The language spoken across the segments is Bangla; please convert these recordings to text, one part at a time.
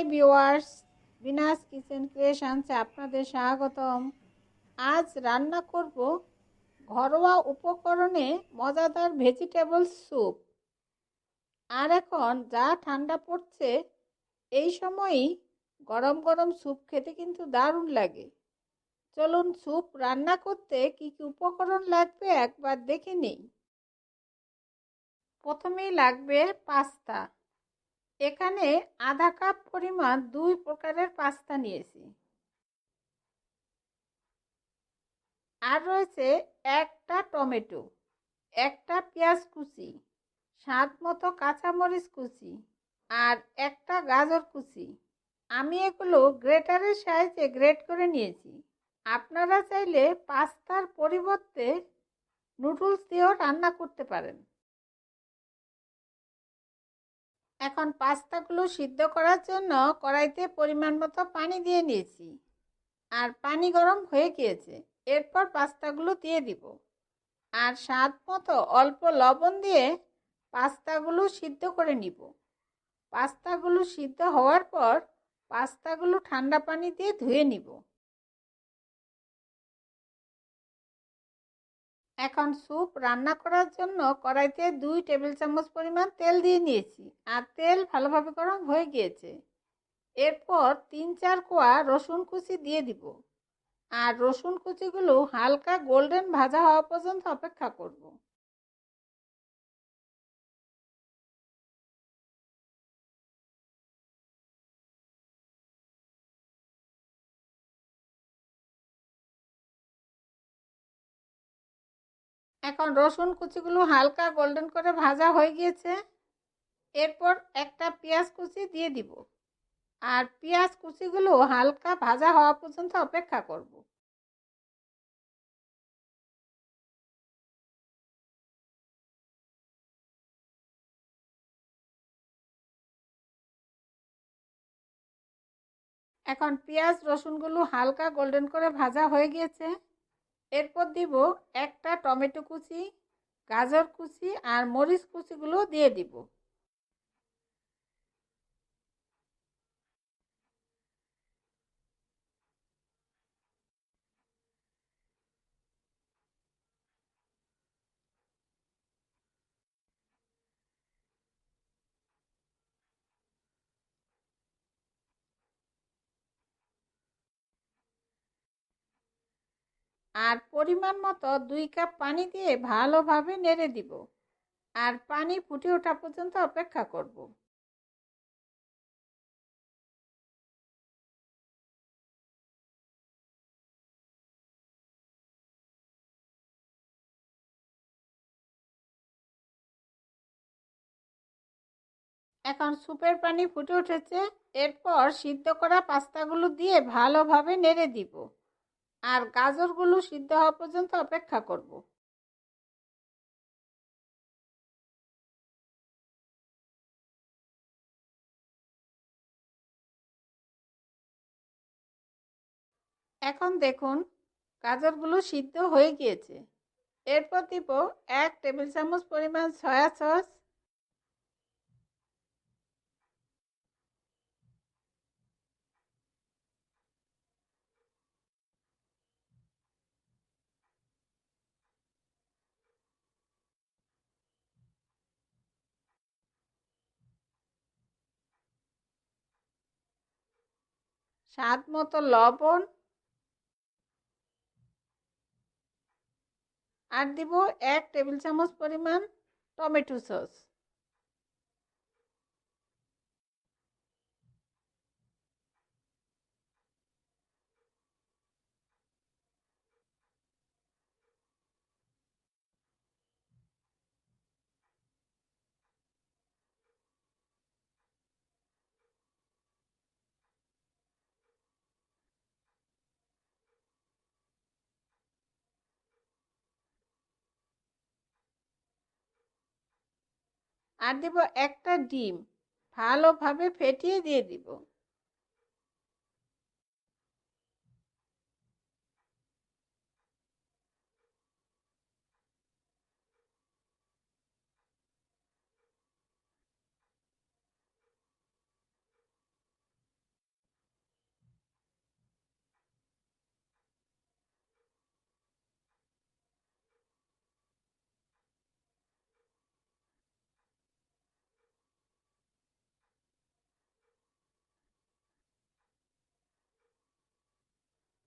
হাই ভিউয়ার্স বিনাস কিচেন ক্রিয়েশনসে আপনাদের স্বাগতম। আজ রান্না করব ঘরোয়া উপকরণে মজাদার ভেজিটেবল স্যুপ আর এখন যা ঠান্ডা পড়ছে, এই সময়ই গরম গরম স্যুপ খেতে কিন্তু দারুণ লাগে। চলুন স্যুপ রান্না করতে কি কি উপকরণ লাগবে একবার দেখে নিই। প্রথমেই লাগবে পাস্তা। এখানে আধা কাপ পরিমাণ দুই প্রকারের পাস্তা নিয়েছি। আর রয়েছে একটা টমেটো, একটা পেঁয়াজ কুচি, স্বাদ মতো কাঁচামরিচ কুচি আর একটা গাজর কুচি। আমি এগুলো গ্রেটারের সাহায্যে গ্রেট করে নিয়েছি। আপনারা চাইলে পাস্তার পরিবর্তে নুডলস দিয়েও রান্না করতে পারেন। এখন পাস্তাগুলো সিদ্ধ করার জন্য কড়াইতে পরিমাণ মতো পানি দিয়ে নিয়েছি। আর পানি গরম হয়ে গিয়েছে, এরপর পাস্তাগুলো দিয়ে দিব। আর স্বাদ মতো অল্প লবণ দিয়ে পাস্তাগুলো সিদ্ধ করে নিব। পাস্তাগুলো সিদ্ধ হওয়ার পর পাস্তাগুলো ঠান্ডা পানি দিয়ে ধুয়ে নিব। এখন স্যুপ রান্না করার জন্য কড়াইতে দুই টেবিল চামচ পরিমাণ তেল দিয়ে নিয়েছি আর তেল ভালোভাবে গরম হয়ে গিয়েছে। এরপর তিন চার কোয়া রসুন কুচি দিয়ে দিব। আর রসুন কুচিগুলো হালকা গোল্ডেন ভাজা হওয়া পর্যন্ত অপেক্ষা করব। এখন রসুন কুচিগুলো হালকা গোল্ডেন করে ভাজা হয়ে গিয়েছে। এরপর একটা পেঁয়াজ কুচি দিয়ে দিব। আর পেঁয়াজ কুচিগুলো হালকা ভাজা হওয়া পর্যন্ত অপেক্ষা করব। এখন পেঁয়াজ রসুনগুলো হালকা গোল্ডেন করে ভাজা হয়ে গিয়েছে। এরপর দিব একটা টমেটো কুচি গাজর কুচি আর মরিচ কুচিগুলো দিয়ে দিব। আর পরিমাণ মতো দুই কাপ পানি দিয়ে ভালোভাবে নেড়ে দিব। আর পানি ফুটে ওঠা পর্যন্ত অপেক্ষা করব। এখন স্যুপের পানি ফুটে উঠেছে, এরপর সিদ্ধ করা পাস্তাগুলো দিয়ে ভালোভাবে নেড়ে দিব। আর গাজরগুলো সিদ্ধ হওয়া পর্যন্ত অপেক্ষা করব। এখন দেখুন, গাজরগুলো সিদ্ধ হয়ে গিয়েছে। এরপর দিব এক টেবিল চামচ পরিমাণ সয়া সস স্বাদ মতো লবণ আর দিব এক টেবিল চামচ পরিমাণ টমেটো সস। আর দেব একটা ডিম। ভালোভাবে ফেটিয়ে দিয়ে দিব।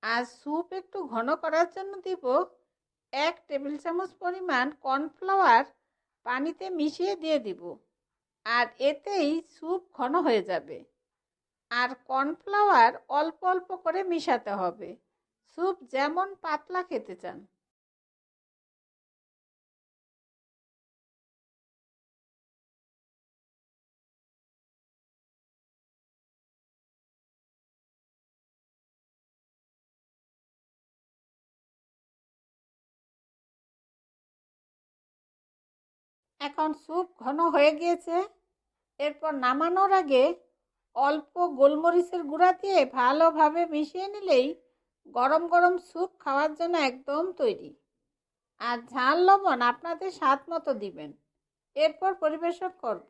আর স্যুপ একটু ঘন করার জন্য দিব এক টেবিল চামচ পরিমাণ কর্নফ্লাওয়ার পানিতে মিশিয়ে দিয়ে দিব। আর এতেই স্যুপ ঘন হয়ে যাবে। আর কর্নফ্লাওয়ার অল্প অল্প করে মিশাতে হবে। স্যুপ যেমন পাতলা খেতে চান। এখন স্যুপ ঘন হয়ে গিয়েছে। এরপর নামানোর আগে অল্প গোলমরিচের গুঁড়া দিয়ে ভালোভাবে মিশিয়ে নিলেই গরম গরম স্যুপ খাওয়ার জন্য একদম তৈরি। আর ঝাল লবণ আপনাদের স্বাদ মতো দিবেন। এরপর পরিবেশন করব।